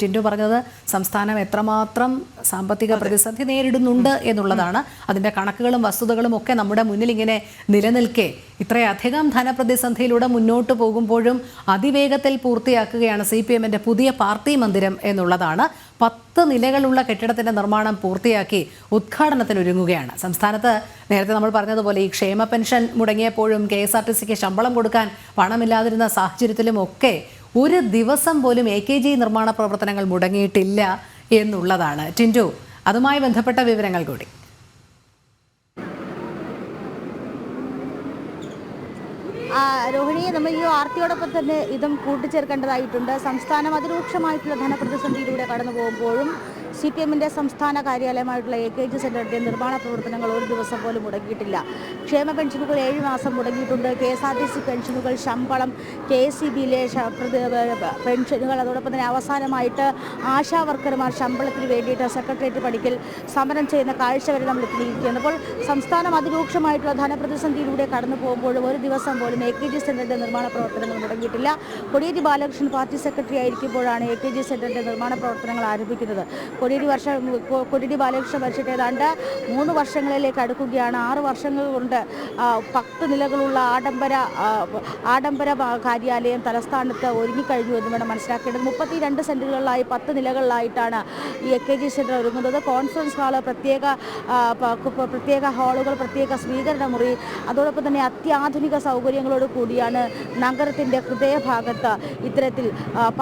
ടിൻഡു പറഞ്ഞത് സംസ്ഥാനം എത്രമാത്രം സാമ്പത്തിക പ്രതിസന്ധി നേരിടുന്നുണ്ട് എന്നുള്ളതാണ്. അതിന്റെ കണക്കുകളും വസ്തുതകളും ഒക്കെ നമ്മുടെ മുന്നിൽ ഇങ്ങനെ നിലനിൽക്കെ ഇത്രയധികം ധനപ്രതിസന്ധിയിലൂടെ മുന്നോട്ട് പോകുമ്പോഴും അതിവേഗത്തിൽ പൂർത്തിയാക്കുകയാണ് സി പി എമ്മിന്റെ പുതിയ പാർട്ടി മന്ദിരം എന്നുള്ളതാണ്. പത്ത് നിലകളുള്ള കെട്ടിടത്തിന്റെ നിർമ്മാണം പൂർത്തിയാക്കി ഉദ്ഘാടനത്തിന് ഒരുങ്ങുകയാണ് സംസ്ഥാനത്ത് നേരത്തെ നമ്മൾ പറഞ്ഞതുപോലെ ഈ ക്ഷേമ പെൻഷൻ മുടങ്ങിയപ്പോഴും കെ എസ് ആർ ടി സിക്ക് ശമ്പളം കൊടുക്കാൻ പണമില്ലാതിരുന്ന സാഹചര്യത്തിലും ഒക്കെ ഒരു ദിവസം പോലും എ കെ ജി നിർമ്മാണ പ്രവർത്തനങ്ങൾ മുടങ്ങിയിട്ടില്ല എന്നുള്ളതാണ്. ടിന്റു അതുമായി ബന്ധപ്പെട്ട വിവരങ്ങൾ കൂടി. ആ, രോഹിണി നമ്മൾ ഈ ആർത്തിയോടൊപ്പം തന്നെ ഇതും കൂട്ടിച്ചേർക്കേണ്ടതായിട്ടുണ്ട്. സംസ്ഥാനം അതിരൂക്ഷമായിട്ടുള്ള ധനപ്രതിസന്ധിയിലൂടെ കടന്നു പോകുമ്പോഴും സി പി എമ്മിന്റെ സംസ്ഥാന കാര്യാലയമായിട്ടുള്ള എ കെ ജി സെന്ററിന്റെ നിർമ്മാണ പ്രവർത്തനങ്ങൾ ഒരു ദിവസം പോലും മുടങ്ങിയിട്ടില്ല. ക്ഷേമ പെൻഷനുകൾ ഏഴ് മാസം മുടങ്ങിയിട്ടുണ്ട്. K S R T C പെൻഷനുകൾ ശമ്പളം കെ എസ് സി ബിയിലെ പെൻഷനുകൾ അതോടൊപ്പം തന്നെ അവസാനമായിട്ട് ആശാ വർക്കർമാർ ശമ്പളത്തിന് വേണ്ടിയിട്ട് സെക്രട്ടേറിയറ്റ് പടിക്കൽ സമരം ചെയ്യുന്ന കാഴ്ച വരെ നമ്മൾ എത്തിയിരിക്കുകയാണ്. അപ്പോൾ സംസ്ഥാനം അതിരൂക്ഷമായിട്ടുള്ള ധനപ്രതിസന്ധിയിലൂടെ കടന്നു പോകുമ്പോഴും ഒരു ദിവസം പോലും എ കെ ജി സെന്ററിന്റെ നിർമ്മാണ പ്രവർത്തനങ്ങൾ മുടങ്ങിയിട്ടില്ല. കൊടിയേരി ബാലകൃഷ്ണൻ പാർട്ടി സെക്രട്ടറി ആയിരിക്കുമ്പോഴാണ് എ കെ ജി സെന്ററിന്റെ നിർമ്മാണ പ്രവർത്തനങ്ങൾ ആരംഭിക്കുന്നത്. കൊടിയേരി വർഷം കൊടിയേരി ബാലകൃഷ്ണൻ മരിച്ചിട്ട് ഏതാണ്ട് മൂന്ന് വർഷങ്ങളിലേക്ക് അടുക്കുകയാണ്. ആറ് വർഷങ്ങൾ കൊണ്ട് പത്ത് നിലകളുള്ള ആഡംബര ആഡംബര കാര്യാലയം തലസ്ഥാനത്ത് ഒരുങ്ങിക്കഴിഞ്ഞു എന്ന് വേണം മനസ്സിലാക്കേണ്ടത്. മുപ്പത്തി രണ്ട് സെന്റുകളിലായി പത്ത് നിലകളിലായിട്ടാണ് ഈ എ കെ ജി സെന്റർ ഒരുങ്ങുന്നത്. കോൺഫറൻസ് ഹാൾ പ്രത്യേക പ്രത്യേക ഹാളുകൾ പ്രത്യേക സ്വീകരണ മുറി അതോടൊപ്പം തന്നെ അത്യാധുനിക സൗകര്യങ്ങളോട് കൂടിയാണ് നഗരത്തിന്റെ ഹൃദയഭാഗത്ത് ഇത്തരത്തിൽ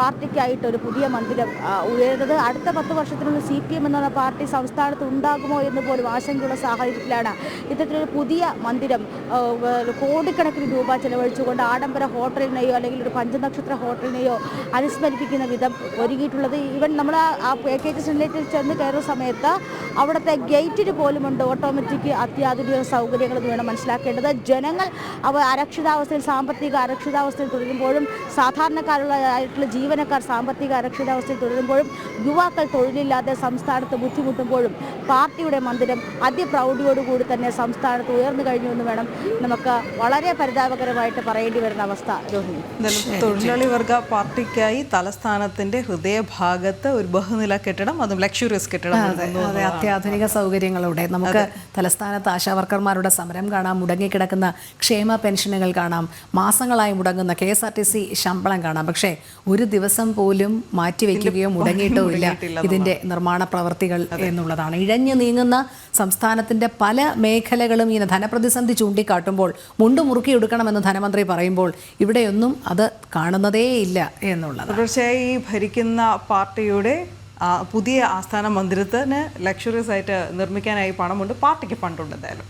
പാർട്ടിക്കായിട്ട് ഒരു പുതിയ മന്ദിരം ഉയരുന്നത്. അടുത്ത പത്ത് വർഷത്തിനുള്ളിൽ സി പി എം എന്ന പാർട്ടി സംസ്ഥാനത്ത് ഉണ്ടാകുമോ എന്ന് പോലും ആശങ്കയുള്ള സാഹചര്യത്തിലാണ് ഇത്തരത്തിലൊരു പുതിയ മന്ദിരം കോടിക്കണക്കിന് രൂപ ചെലവഴിച്ചുകൊണ്ട് ആഡംബര ഹോട്ടലിനെയോ അല്ലെങ്കിൽ ഒരു പഞ്ചനക്ഷത്ര ഹോട്ടലിനെയോ അനുസ്മരിപ്പിക്കുന്ന വിധം ഒരുങ്ങിയിട്ടുള്ളത് ഈവൻ നമ്മൾ ആ എ കെ ജി സെന്റിലേക്ക് ചെന്ന് കയറുന്ന സമയത്ത് അവിടുത്തെ ഗേറ്റിന് പോലുമുണ്ട് ഓട്ടോമാറ്റിക് അത്യാധുനിക സൗകര്യങ്ങൾ വേണം മനസ്സിലാക്കേണ്ടത്. ജനങ്ങൾ അവ അരക്ഷിതാവസ്ഥയിൽ സാമ്പത്തിക അരക്ഷിതാവസ്ഥയിൽ തുടരുമ്പോഴും സാധാരണക്കാരുള്ള ആയിട്ടുള്ള ജീവനക്കാർ സാമ്പത്തിക അരക്ഷിതാവസ്ഥയിൽ തുടരുമ്പോഴും യുവാക്കൾ തൊഴിലില്ലാതെ സംസ്ഥാനത്ത് ബുദ്ധിമുട്ടുമ്പോഴും പാർട്ടിയുടെ മന്ദിരം അതിപ്രൗഢിയോടുകൂടി തന്നെ സംസ്ഥാനത്ത് ഉയർന്നു കഴിഞ്ഞു എന്ന് വേണം നമുക്ക് വളരെ പരിതാപകരമായിട്ട് പറയേണ്ടി വരുന്ന അവസ്ഥ രോഹിണി. തൊഴിലാളി വർഗ പാർട്ടിക്കായി തലസ്ഥാനത്തിന്റെ ഹൃദയഭാഗത്ത് ഒരു ബഹുനില കെട്ടിടം അതും ലക്ഷറിയസ് കെട്ടിടം അത്യാധുനിക സൗകര്യങ്ങളോടെ നമുക്ക് തലസ്ഥാനത്ത് ആശാവർക്കർമാരുടെ സമരം കാണാം മുടങ്ങിക്കിടക്കുന്ന ക്ഷേമ പെൻഷനുകൾ കാണാം മാസങ്ങളായി മുടങ്ങുന്ന K S R T C ശമ്പളം കാണാം. പക്ഷേ ഒരു ദിവസം പോലും മാറ്റിവെക്കുകയോ മുടങ്ങിയിട്ടോ ഇല്ല. ഇതിന്റെ നിർമ്മാണ പ്രവർത്തികൾ എന്നുള്ളതാണ്. ഇഴഞ്ഞു നീങ്ങുന്ന സംസ്ഥാനത്തിന്റെ പല മേഖലകളും ഇങ്ങനെ ധനപ്രതിസന്ധി ചൂണ്ടിക്കാട്ടുമ്പോൾ മുണ്ടു മുറുക്കിയെടുക്കണമെന്ന് ധനമന്ത്രി പറയുമ്പോൾ ഇവിടെയൊന്നും അത് കാണുന്നതേയില്ല എന്നുള്ളത് തുടർച്ചയായി ഈ ഭരിക്കുന്ന പാർട്ടിയുടെ പുതിയ ആസ്ഥാന മന്ദിരത്തിന് ലക്ഷറീസ് ആയിട്ട് നിർമ്മിക്കാനായി പണമുണ്ട്. പാർട്ടിക്ക് ഫണ്ടുണ്ട് എന്തായാലും.